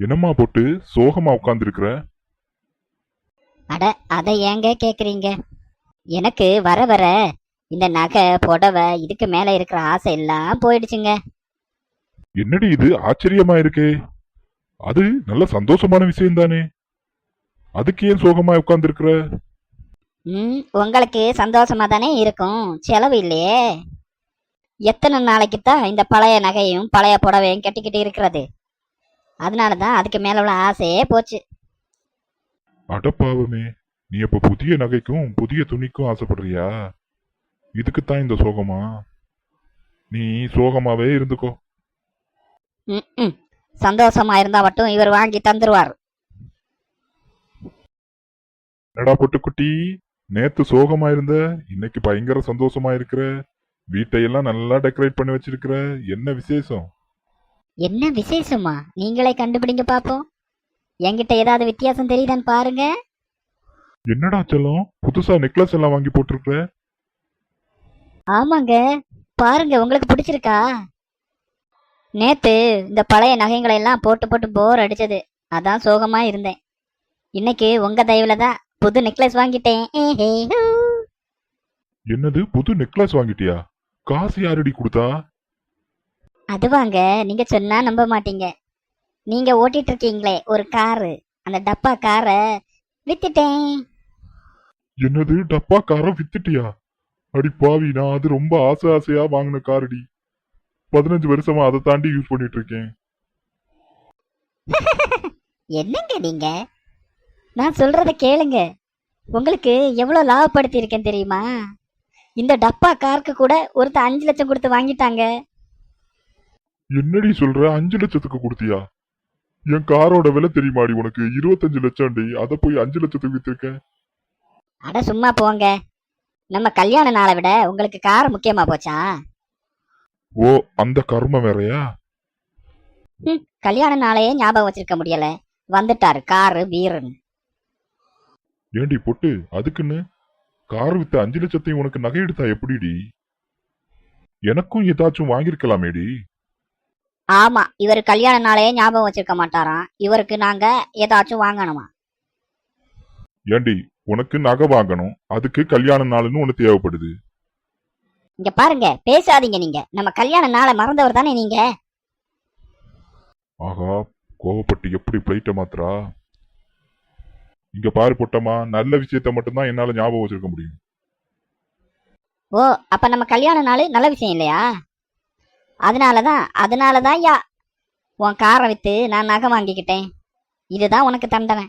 என்னம்மா போட்டு சோகமா உட்காந்துருக்குற அட அதை ஏங்க கேக்குறீங்க? எனக்கு வர வர இந்த நகை புடவை இதுக்கு மேல இருக்கிற ஆசை எல்லாம் போயிடுச்சுங்க. என்னடி இது? ஆச்சரியமா இருக்கே. அது நல்ல சந்தோஷமான விஷயம் தானே. அதுக்கு ஏன் சோகமா உட்காந்துருக்குற ம் உங்களுக்கு சந்தோஷமா தானே இருக்கும். செலவு இல்லையே. எத்தனை நாளைக்கு தான் இந்த பழைய நகையும் பழைய புடவையும் கட்டிக்கிட்டு இருக்கிறது? அதனால தான் அதுக்கு மேல உள்ள ஆசையே போச்சு. அடப்பாவமே நீ அப்ப புதிய நகைக்கும் புதிய துணிக்கும் ஆசைப்படுறியா? இதுக்குத்தான் இந்த சோகமா? நீ சோகமாவே இருந்துக்கோ. ம் சந்தோஷமா இருந்தா மட்டும் இவர் வாங்கி தந்துருவார். என்னடா பொட்டுக்குட்டி? நேத்து சோகமா இருந்த இன்னைக்கு பயங்கர சந்தோஷமா இருக்கிற வீட்டையெல்லாம் நல்லா டெக்கரேட் பண்ணி வச்சிருக்கிற என்ன விசேஷம்? என்ன விசேஷமா? நீங்களே கண்டுபிடிங்க பாப்போம். என்கிட்ட ஏதாவது வித்தியாசம் தெரியுதான்னு பாருங்க. என்னடா செல்லம்? புதுசா நெக்லஸ் எல்லாம் வாங்கி போட்டிருக்கிற ஆமாங்க. பாருங்க உங்களுக்கு பிடிச்சிருக்கா? நேத்து இந்த பழைய நகைகளை எல்லாம் போட்டு போட்டு போர் அடிச்சது. அதான் சோகமா இருந்தேன். இன்னைக்கு உங்க தயவுல தான் புது நெக்லஸ் வாங்கிட்டேன். என்னது புது நெக்லஸ் வாங்கிட்டியா? காசு யாரடி கொடுத்தா? அதுவாங்க. நீங்க சொன்னா நம்ப மாட்டீங்க. நீங்க ஓட்டிட்டு இருக்கீங்களே ஒரு காரு. அந்த டப்பா காரை வித்துட்டேன். என்னது டப்பா காரை வித்துட்டியா? அடி பாவி நான் அது ரொம்ப ஆசை ஆசையா வாங்கின காரடி. பதினஞ்சு வருஷமா அதை தாண்டி யூஸ் பண்ணிட்டு இருக்கேன் என்னங்க நீங்க? நான் சொல்றத கேளுங்க. உங்களுக்கு எவ்வளவு லாபப்படுத்தி இருக்கேன் தெரியுமா? இந்த டப்பா காருக்கு கூட ஒருத்தர் அஞ்சு லட்சம் கொடுத்து வாங்கிட்டாங்க. என்னடி சொல்ற? அஞ்சு லட்சத்துக்கு கொடுத்தியா? என் காரோட விலை தெரியுமாடி உனக்கு? இருபத்தஞ்சு லட்சம்டி. அதை போய் அஞ்சு லட்சத்துக்கு வித்திருக்க அட சும்மா போங்க. நம்ம கல்யாண நாளை விட உங்களுக்கு கார் முக்கியமா போச்சா? ஓ அந்த கர்மம் வேறயா? ம், கல்யாண நாளையே ஞாபகம் வச்சிருக்க முடியல. வந்துட்டாரு. காரு வீருன்னு ஏண்டி பொட்டு? அதுக்குன்னு? கார் வித்த அஞ்சு லட்சத்தையும் உனக்கு நகை எடுத்தா எப்படிடி? எனக்கும் ஏதாச்சும் வாங்கியிருக்கலாமேடி? ஆமா இவர் கல்யாண நாளையே ஞாபகம் வச்சிருக்க மாட்டாராம். இவருக்கு நாங்க ஏதாச்சும் வாங்கணுமா? ஏண்டி உனக்கு நகை வாங்கணும். அதுக்கு கல்யாண நாள்னு ஒண்ணு தேவைப்படுது. இங்க பாருங்க பேசாதீங்க நீங்க. நம்ம கல்யாண நாளை மறந்தவர் தானே நீங்க? ஆகா கோவப்பட்டு எப்படி பிளைட்ட மாத்துறா இங்க பாரு பொட்டம்மா நல்ல விஷயத்த மட்டும்தான் என்னால ஞாபகம் வச்சிருக்க முடியும். ஓ அப்ப நம்ம கல்யாண நாள் நல்ல விஷயம் இல்லையா? அதனாலதான் அதனாலதான் யா உன் காரை வித்து நான் நகை வாங்கிக்கிட்டேன். இதுதான் உனக்கு தண்டனை.